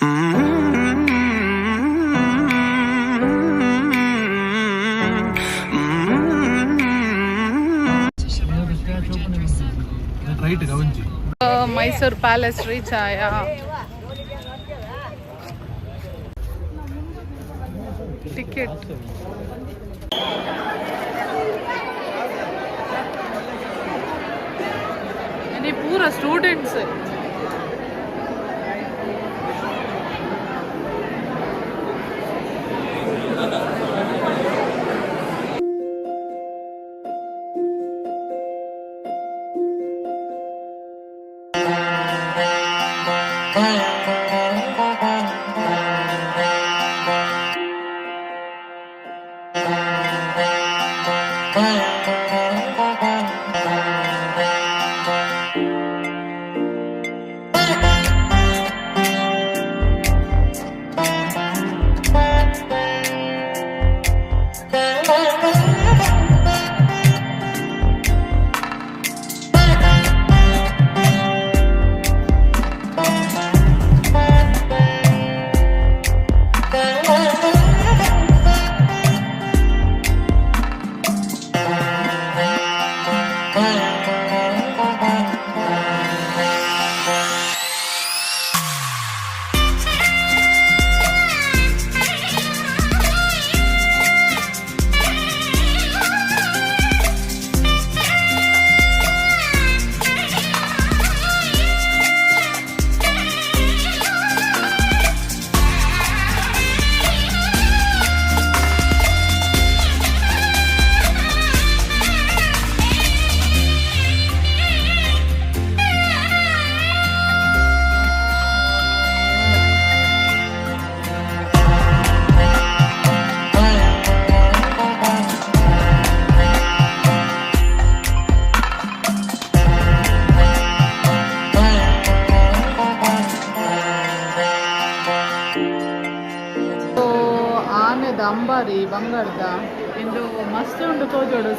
Mm-hmm. Mm-hmm. Mm-hmm. Uh, Mysore Palace reach, yeah.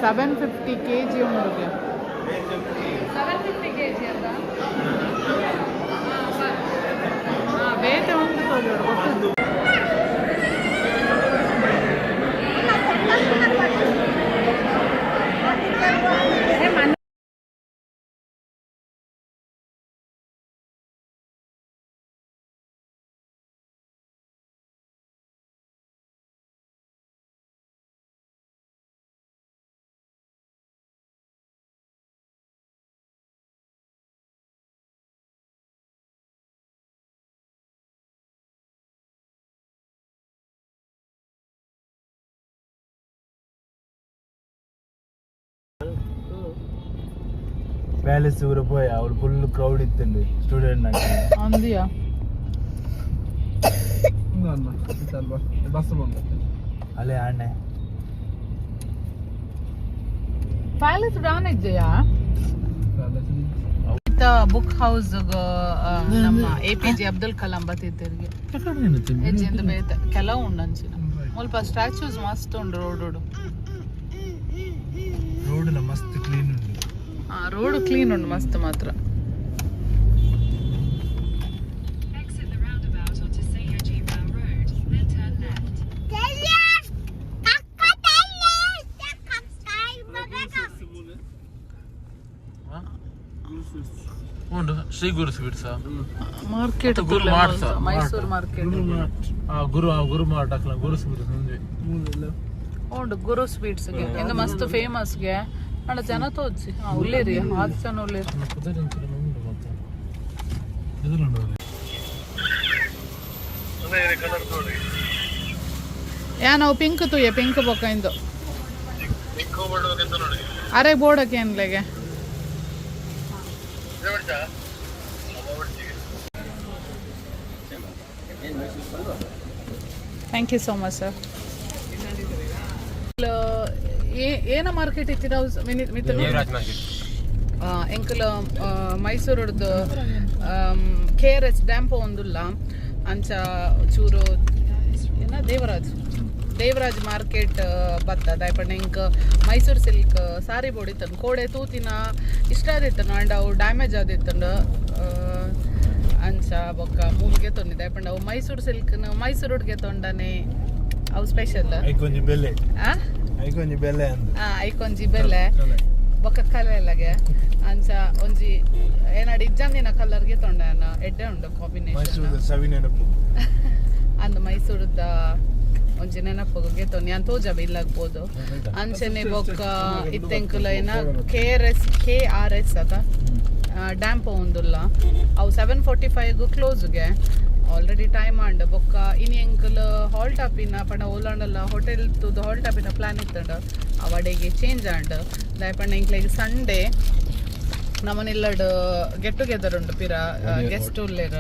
ತೋಜೋಡು seven fifty K G ಉಂಡು palace కూడా పోయా వాళ్ళు ఫుల్ క్రౌడ్ ఇస్తుంది స్టూడెంట్ నాకు అందియా బస్సు అలే ఆడనే ಪ್ಯಾಲೇಸ್ ಡೌನ್ ಇದೆಯಾ ಬುಕ್ ಹೌಸ್ ನಮ್ಮ A P J Abdul Kalam ಬತ್ತಿದ್ದರಿಗೆ ಹೆಚ್ಚಿಂದ ಬೇತ ಕೆಲವು ಉಂಡು ಅಂಚಿನ ಮುಲ್ಪ ಸ್ಟ್ಯಾಚ್ಯೂಸ್ ಮಸ್ತ್ ಉಂಡು ರೋಡ್ ರೋಡ್ ರೋಡ್ ಮಸ್ತ್ ಕ್ಲೀನ್ ರೋಡ್ ಕ್ಲೀನ್ ಉಂಡು ಮಸ್ತ್ ಮಾತ್ರ. ಉಂಡು Shri Guru sweets. Market Guru marts, Mysuru market Guru Guru mart ಹಾಕ್ಲ Guru sweets ಮುಂದೆ. ಉಂಡು ಗುರು ಸ್ವೀಟ್ಸ್ಗೆ. ಇಂದು ಮಸ್ತ್ ಫೇಮಸ್ಗೆ ಅಣ್ಣ ಜನ ತೋಜಿ ಹಾ, ಉಳ್ಳೇರಿ, ಆರು ಜನ ಉಳ್ಳೇರಿ. ಯಾ, ನಾವು ಪಿಂಕ್ ತುಯ್ಯ ಪಿಂಕ್ ಬೊಕ್ಕ ಇಂದು ಅರೆ ಬೋರ್ಡಕ್ಕೆ ಏನ್ಲೆಗೆ thank you so much sir ಏನ ಮಾರ್ಕೆಟ್ ಇತ್ತಿದ ಮಿತ್ರ ಎಂಕಲ್ ಮೈಸೂರದ್ದು ಕೆ ಆರ್ ಎಸ್ ಡ್ಯಾಂಪೋ ಒಂದುಲ್ಲ. ಅಂಚ ಚೂರು ಏನ? ದೇವರಾಜ್. ದೇವರಾಜ್ ಮಾರ್ಕೆಟ್ ಬತ್ತ ದಯಪಣ್ಣ ಇಂಕ್ ಮೈಸೂರು ಸಿಲ್ಕ್ ಸಾರಿ ಬೋಡಿತ್ತಂಡು ಕೋಡೆ ತೂತಿನ ಇಷ್ಟ ಆದಿತ್ತನು ಅಂಡ್ ಅವು ಡ್ಯಾಮೇಜ್ ಆದಿತ್ತಂಡು ಅಂಚ ಬೊಕ್ಕ ಮೂಲ್ಗೆ ತೊಂದಿದೆ. ಪಂಡ ಅವು ಮೈಸೂರು ಸಿಲ್ಕ್ ಮೈಸೂರುಡ್ಗೆ ತೊಂಡನೆ. ಅವು ಸ್ಪೆಷಲ್ ಐಕೊಂಜಿ ಬೆಲೆ ಐಕೊಂಜಿ ಬೆಲೆ ಆ, ಐಕೊಂಜಿ ಬೆಲೆ ಬೊಕ್ಕ ಕಲೆಲಗೆ ಅಂಚ ಒಂಜಿ ಏನಾಡಿ ಇಜ್ಜಂದಿನ ಕಲರ್ಗೆ ತೊಂಡನ ಎಡ್ಡೆ ಉಂಡು ಕಾಂಬಿನೇಷನ್ ಮೈಸೂರದ ಸವಿ ನೆನಪು ಅಂದ್ ಮೈಸೂರದ ಒಂಜಿ ನೆನಪುಗೆ ತೊಂದಿ ಅಂತ ತೋಜಬ ಇಲ್ಲಾಗ್ಬೋದು ಅಂಚನೆ ಬೊಕ್ಕ ಇತ್ತೆಂಕುಲ ಏನ K R S K R S ಅದ ಡ್ಯಾಂಪ್ ಒಂದುಲ್ಲ ಅವು ಸೆವೆನ್ ಫೋರ್ಟಿ ಫೈವ್ಗೂ ಕ್ಲೋಸ್ಗೆ ಆಲ್ರೆಡಿ ಟೈಮ್ ಆಂಡ್ ಬೊಕ್ಕ ಇನಿ ಎಂಕಲ್ ಹಾಲ್ ಟಾಪಿನ ಪಂಡ ಓಲಾಂಡಲ್ಲ ಹೋಟೆಲ್ ತುದು ಹಾಲ್ ಟಾಪಿನ ಪ್ಲಾನ್ ಇತ್ತಂಡ. ಅವಡೆಗೆ ಚೇಂಜ್ ಆಂಡ್. ದಾಯಪಂಡ ಇಂಕ್ಲೆಗ್ ಸಂಡೇ ನಮ್ಮನೆಲ್ಲಡ್ ಗೆಟ್ ಟುಗೆದರ್ ಉಂಡು ಪಿರ ಗೆಸ್ಟ್ ಉಲ್ಲೇರ್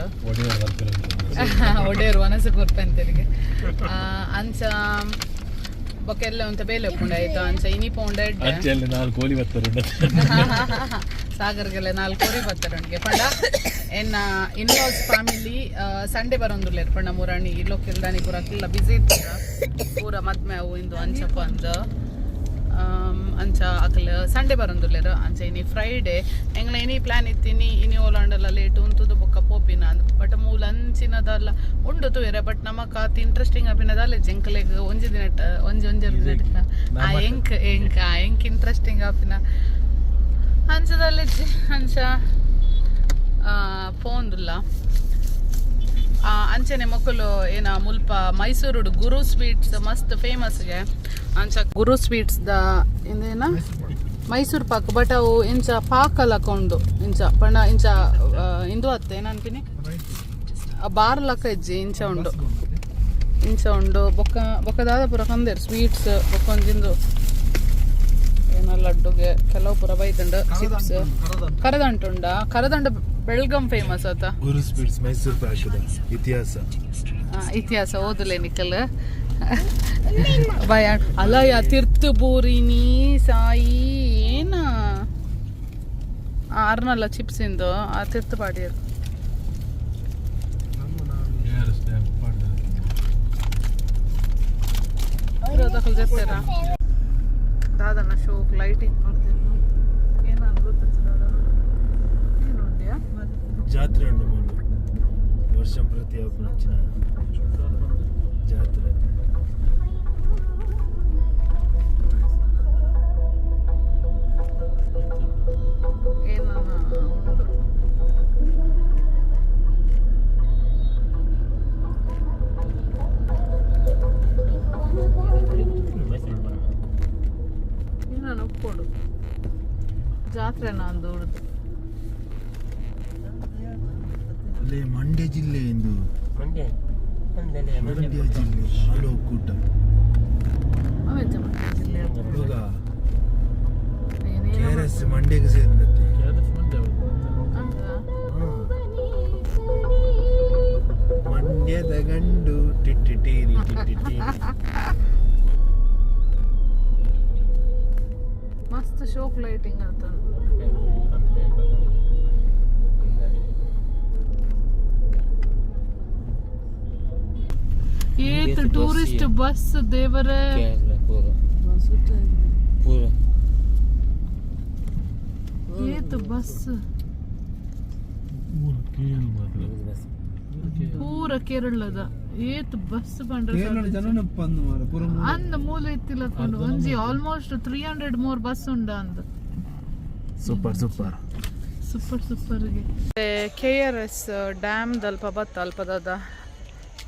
ಒಡೆಯರು ಮನಸ್ಸು ಕೊರ್ಪಂತರಿಗೆ ಅಂಚ ಬೊಕ್ಕೆಲ್ಲ ಅಂತ ಬೇಲೆ ಉಪ್ಪುಂಡು ಆಯ್ತು? ಅಂಚ ಇನಿ ಪೋಂಡ ಅಂಚೆಲ್ಲಿ ನಾಲ್ಕು ಕೋಳಿ ಬರ್ತಾರೆ ಸಾಗರ್ಗೆಲ್ಲ ನಾಲ್ಕು ಕೋರಿ ಬರ್ತಾರೊಂಡಿಗೆ ಪಂಡ ಎನ್ನ ಇನ್ಲಾಸ್ ಫ್ಯಾಮಿಲಿ ಸಂಡೆ ಬರೋಂದುಲ್ಲೇರು ಪಂಡ ಮುರಾಣಿ ಇಲ್ಲೋ ಕೆಲ್ದಾನಿ ಪೂರ ಕಿಲ್ಲ ಬಿಸಿ ಇರ್ತೀರ? ಪೂರ ಮದ್ಮೆ ಅವು ಇಂದು ಅಂಚಪ್ಪ ಅಂದ. ಆಮ್, ಅಂಚ ಅಕಲ್ ಸಂಡೇ ಬರೋಂದುಲ್ಲೇರು ಅಂಚ ಇನಿ ಫ್ರೈಡೇ ಎಂಗ್ಲ ಇನಿ ಪ್ಲಾನ್ ಇತ್ತೀನಿ ಇನಿ ಓಲಾಂಡಲ್ಲ ಲೇಟ್ ಉಂತುದು ಬೊಕ್ಕ ಪೋಪಿನ ಅಂದ್. ಬಟ್ ಮೂಲ ಅಂಚಿನದಲ್ಲ ಉಂಡು ತುವೇರೆ ಬಟ್ ನಮಕ್ ಕಾತ್ ಇಂಟ್ರೆಸ್ಟಿಂಗ್ ಅಪಿನದಲ್ಲ ಜಂಕಲೆಗ್ ಒಂಜಿ ದಿನ ಒಂಜಿ ಒಂಜಿ ದಿನ. ಆ ಎಂಕ್ ಎಂಕ್ ಆ ಎಂಕ್ ಇಂಟ್ರೆಸ್ಟಿಂಗ್ ಆಪಿನ ಅಂಚದಲ್ಲಿ ಅಂಚ ಫೋನ್ದುಲ್ಲ ಅಂಚನೆ ಮಕ್ಕಳು ಏನ ಮುಲ್ಪ ಮೈಸೂರು ಗುರು ಸ್ವೀಟ್ಸ್ ಮಸ್ತ್ ಫೇಮಸ್ಗೆ ಅಂಚ ಗುರು ಸ್ವೀಟ್ಸ್ ದ ಇಂದೇನ ಮೈಸೂರು ಪಾಕ್ ಬಟ್ ಅವು ಇಂಚ ಪಾಕಲ್ಲ ಕೊಂಡು ಇಂಚ ಪಣ ಇಂಚ ಇಂದು ಅತ್ತೆ ಏನಂತೀನಿ ಬಾರ್ ಲಕ್ಕ ಇಜ್ಜಿ ಇಂಚ ಉಂಡು. ಇಂಚ ಉಂಡು ಬೊಕ್ಕ ಬೊಕ್ಕದಾದ ಪುರ ಕಂದೇರು ಸ್ವೀಟ್ಸ್ ಬೊಕ್ಕೊಂಜಿಂದು. ಏನ ಲಡ್ಡುಗೆ ಕೆಲವು ಪುರ ಬೈತಂಡು ಚಿಪ್ಸ್. ಕರದಂಟುಂಡ. ಕರದಂಡ ಬೆಳ್ಗಂ ಫೇಮಸ್ ಆತ. ಗುರು ಸ್ವೀಟ್ಸ್ ಮೈಸೂರು ಪಾಶದ ಇತಿಹಾಸ. ಆ, ಇತಿಹಾಸ ಓದಲೆ ನಿಖಲ್. ಭಯ. ಅಲಯ ತಿರ್ತು ನೀ ಸಾಯಿ ಏನ? ಆರ್ನಲ್ಲ ಚಿಪ್ಸ್ ಇಂದು. ಆ ತಿರ್ತು ಪಾಡಿಯರು ದಾದನ ಶೋಕ್ ಲೈಟಿಂಗ್ ಮಾಡ್ತೀನಿ ಏನಾದ್ರು ಗೊತ್ತಿಲ್ಲ ಜಾತ್ರೆ ಉಂಟು ಮೂಲು ವರ್ಷ ಪ್ರತಿ ಹೆಚ್ಚಿನ ಜಾತ್ರೆ ಏನನ ಉಂಡು ಇನ್ನೂ ಒಪ್ಕೊಡು ಜಾತ್ರೆ ನಾನು ಉಳಿದು ಅಲ್ಲೇ ಮಂಡ್ಯ ಜಿಲ್ಲೆ ಎಂದು ಮಂಡ್ಯ. ಜಿಲ್ಲೆ ಹಾಲು ಒಕ್ಕೂಟ ಇವಾಗ ಕೆ ಆರ್ ಎಸ್ ಮಂಡ್ಯಗೆ ಸೇರಿದಂತೆ. ಮಂಡ್ಯದ ಗಂಡು ಟಿಟ್ಟಿಟೀರಿ ಟಿಟ್ಟಿಟೀರಿ ಮಸ್ತ್ ಶೋಕ್ ಲೈಟಿಂಗ್ ಅಂತ. ಏತ್ ಟೂರಿಸ್ಟ್ ಬಸ್ ದೇವರೇ ಏತ್ ಬಸ್ ಪೂರ ಕೇರಳದ ಏತ್ ಬಸ್ ಬಂಡ್ರೆ ಅಂದ ಮೂಲ ಇತ್ತಿಲಕೊಂಡು ಒಂಜಿ almost three hundred more bus ಉಂಡ ಅಂದ ಸೂಪರ್ ಸೂಪರ್ ಸೂಪರ್ ಸೂಪರ್ಗೆ ಕೆ ಆರ್ ಎಸ್ ಡ್ಯಾಮ್ ದಲ್ಪ ಬತ್ತ ಅಲ್ಪದದ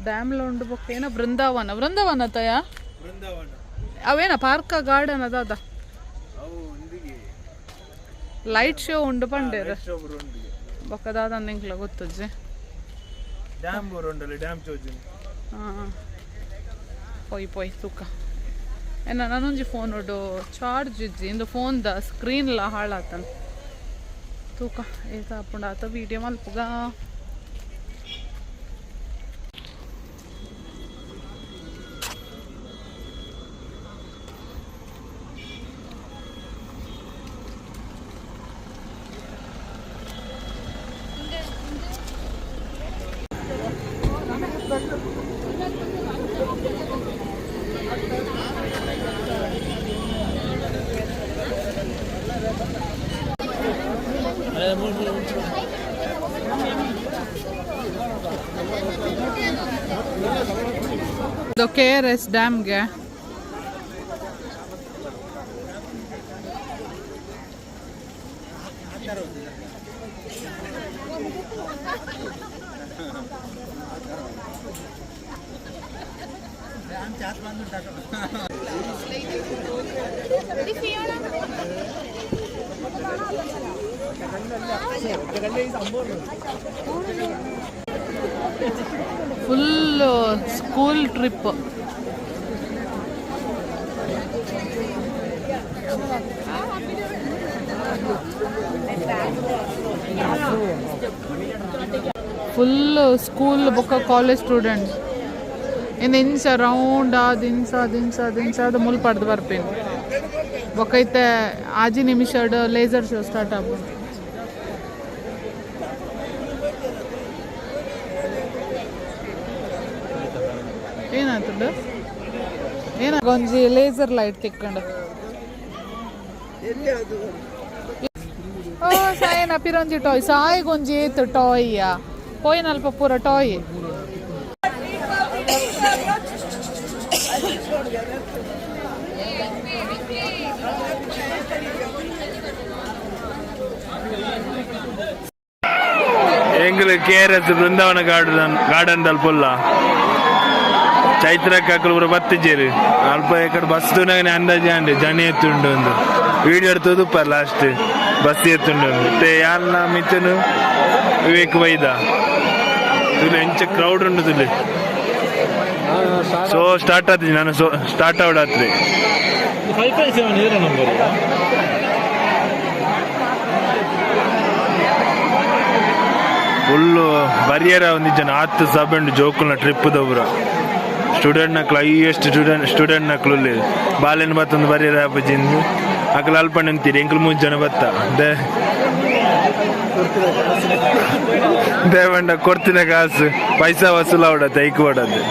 ಡ್ಯಾಮ್ಲ ಉಂಡು ಬೊಕ್ಕ ಏನ ಬೃಂದಾವನ ಬೃಂದಾವನ ತಯ ಬೃಂದಾವನ. ಅವೇನ ಪಾರ್ಕ ಗಾರ್ಡನ್ ಅದಾದ ಅದ? ಲೈಟ್ ಶೋ ಉಂಡು ಪಂಡೇರ ಬೊಕ್ಕದಾದ ನಿಂಕ್ಲ ಗೊತ್ತಜ್ಜಿ. Dam ಬರೋಂಡಲ್ಲ dam ಚೋಜಿ. ಹಾಂ ಪೊಯ್ ಪೊಯ್ ತೂಕ. ಏನ ನಾನೊಂಜಿ ಫೋನ್ ಉಡು ಚಾರ್ಜ್ ಇಜ್ಜಿ. ಇಂದು ದ ಸ್ಕ್ರೀನ್ ಲ ಹಾಳಾತನ. ತೂಕ ಏತ ಆತ ವಿಡಿಯೋ ಮಲ್ಪುಗ. ಇದು K R S ಡ್ಯಾಮ್ಗೆ full school trip full school ಬೊಕ್ಕ ಕಾಲೇಜ್ ಸ್ಟೂಡೆಂಟ್ ಇನ್ ಇಂಚ ರೌಂಡ್ ಆ ಇಂಚ ಅದು ಇಂಚ ಅದು ಮುಲ್ಪಡ್ದು ಬರ್ಪೇನು ಆಜಿ ನಿಮಿಷಡ್ ಲೇಸರ್ ಶೋ ಸ್ಟಾರ್ಟ್ ಆಗ್ಬೋದು. ಏನಾಯ್ತದ ಏನ ಗೊಂಜಿ ಲೇಸರ್ ಲೈಟ್ ತಿಕ್ಕೊಂಡು ಓ ಸಾಯನ ಪಿರೊಂಜಿ ಟಾಯ್ ಸಾಯ್ ಗೊಂಜಿ ಏತು ಟಾಯ್ಯ ಪೋಯ್ನಲ್ಪ ಪೂರ toy K R S Brindavan garden garden ತಲ್ಪುಲ್ಲ ಚೈತ್ರ ಕಾಕಲು ಪೂರ ಬತ್ತಿಜೇರು ಅಲ್ಪ ಈ ಬಸ್ ತುನಾಗನೆ ಅಂದಾಜೆ ಅಂಡೆ ಜನ ಎತ್ತುಂಡು ಒಂದು ವಿಡಿಯೋ ಎಡ್ತದು ಪ ಲಾಸ್ಟ್ ಬಸ್ ಎತ್ತುಂಡು ಒಂದು. ಮತ್ತೆ ಯಾರ್ನ ಮಿತ್ತನು ವಿವೇಕ್ ವೈದ ತುಲೆ ಎಂಚ ಕ್ರೌಡ್ ಉಂಡು ತುಲೆ ಸೊ ಸ್ಟಾರ್ಟ್ ಆತ್ರಿ ನಾನು ಸೊ ಸ್ಟಾರ್ಟ್ ಆವಡಾತ್ರಿ ಫೈವ್ ಫೈವ್ ಸೆವೆನ್ ಇದರ ನಂಬರ್ ಫುಲ್ಲು ಬರಿಯರ ಒಂದಿಜ್ಜನ ಹತ್ತು ಸಬಂಡು ಜೋಕುಲ್ನ ಟ್ರಿಪ್ ದೊಬ್ರ ಸ್ಟೂಡೆಂಟ್ ನಕ್ಲು ಹೈಯೆಸ್ಟ್ ಸ್ಟೂಡೆಂಟ್ ಸ್ಟೂಡೆಂಟ್ ನಕ್ಲು ಬಾಲೆನ್ ಬತ್ತೊಂದು ಬರಿಯರ ಆಪಜಿಂದು ಅಕ್ಲ ಅಲ್ಪ ನಿಂತೀರಿ ಎಂಕ್ಲು ಮೂರು ಜನ ಬತ್ತ? ದೇ ದೇವಂಡ ಕೊಡ್ತಿನ ಕಾಸು. ಪೈಸಾ ವಸೂಲ ಅವಡತ್ತೆ ಐಕ್ ಹೊಡತ್ತೆ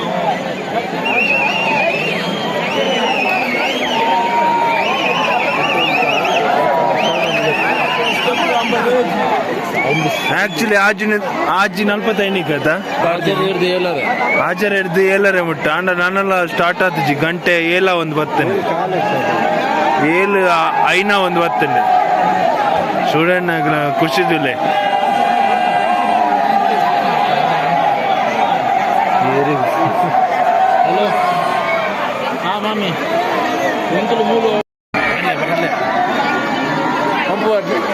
ಆಕ್ಚುಲಿ ಆಜಿನ ಆಜಿ ನಲ್ಪತ್ತೈನಿ ಕದ ಎಲ್ಲರ ಹಾಜರ್ ಹಿಡ್ದು ಏಲರೆ ಮುಟ್ಟ ಅಂಡ ನನ್ನೆಲ್ಲ ಸ್ಟಾರ್ಟ್ ಆತಜಿ ಗಂಟೆ ಏಲ ಒಂದು ಬರ್ತೇನೆ ಏಳು ಐನ ಒಂದು ಬರ್ತೇನೆ ಸ್ಟೂಡೆಂಟ್ ಖುಷಿದಿಲ್ಲ ಹಲೋ ಹಾ ಮಾಮಿ. ಎಂಕಲು ಮೂಲು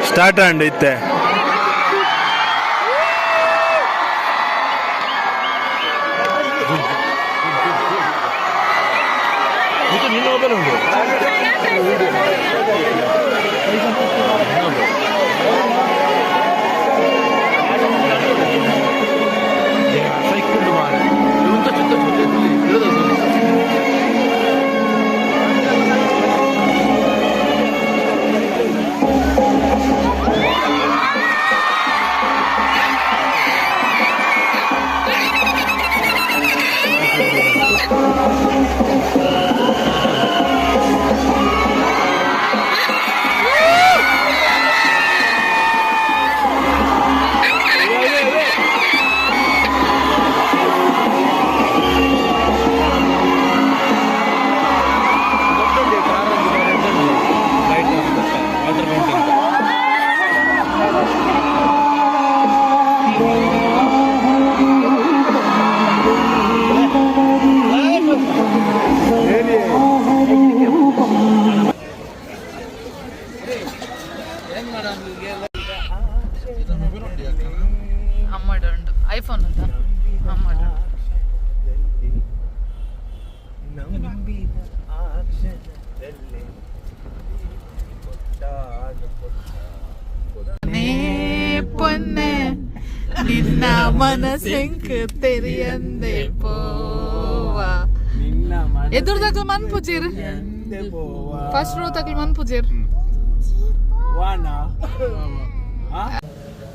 ಸ್ಟಾರ್ಟ್ ಆಂಡ್ ಇತ್ತೆ. ಅಮ್ಮಡ ಉಂಡು ಐಫೋನ್ ಅಂತ. ಹಾಂ ನೇ ಪೊನ್ನೆ ನಿನ್ನ ಮನಸ್ಸೆಂಕ್ ತೆರಿಯಂದೆ ಪೋವ. ಎದುರು ತಕ್ಲು ಮನ್ ಪೂಜಿರ್ ಫಸ್ಟ್ ರೋ ತಕ್ಲು ಮನ್ ಪೂಜಿರ್ ಗಂಟೆ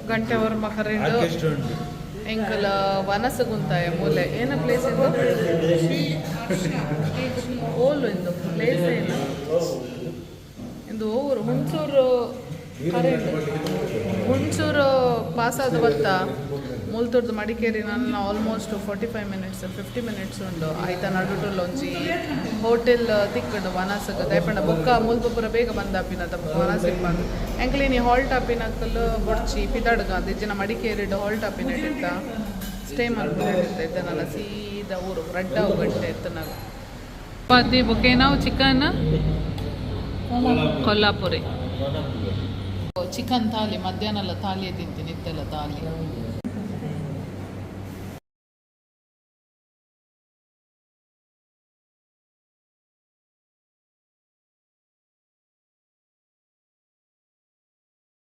ವರ್ಮ ಕರೆಂಡು ಎಂಕಲ ವನಸ ಗುಂತಾಯ ಮೂಲೆ. ಏನ ಪ್ಲೇಸ್ ಇದು? ಓಲು ಇಂದು. ಪ್ಲೇಸ್ ಏನು ಇಂದು ಊರು ಹುಣಸೂರು ಕರೆ ಹುಣಸೂರು ಪಾಸಾದ ಬತ್ತ ಮೂಲ್ತುರ್ದು ಮಡಿಕೇರಿ ನನ್ನ almost forty five minutes fifty minutes ಉಂಡು ಐತ ನಡುಟುಲ್ ಒಂಜಿ ಹೋಟೆಲ್ ತಿಕ್ಕುಂಡು ವನಸಗ್ ದಯಪಂಡ ಬೊಕ್ಕ ಮೂಲ್ಪುರ ಬೇಗ ಬಂದಾಪಿನದ ಬಂದು. ಇಪ್ಪಂದು ಹಾಲ್ ಹಾಲ್ಟ್ ಆಪಿನಕ್ಕಲ್ ಬೊಡ್ಚಿ, ಪಿದಾಡ್ಗ, ದಿಜ್ಜಿನ ಮಡಿಕೇರಿಡ್ ಹಾಲ್ಟ್ ಆಪಿನ ಇಟ್ಟ ಸ್ಟೇ ಮಾಡ್ಕೊಂಡಿರ್ತ ಇದ್ದನಲ್ಲ ಸೀದಾ ಊರು, ರಡ್ಡ ಗಂಟೆ ಇತ್ತು ನಾವು ಚಪಾತಿ ಬೊಕ್ಕೆ ನಾವು ಚಿಕನ್? ಕೊಲ್ಲಾಪುರಿ. ಚಿಕನ್ ತಾಲಿ ಮಧ್ಯಾಹ್ನ ಥಾಲಿಯೇ ತಿಂತೀನಿ, ಇತ್ತೆಲ್ಲ ಥಾಲಿ.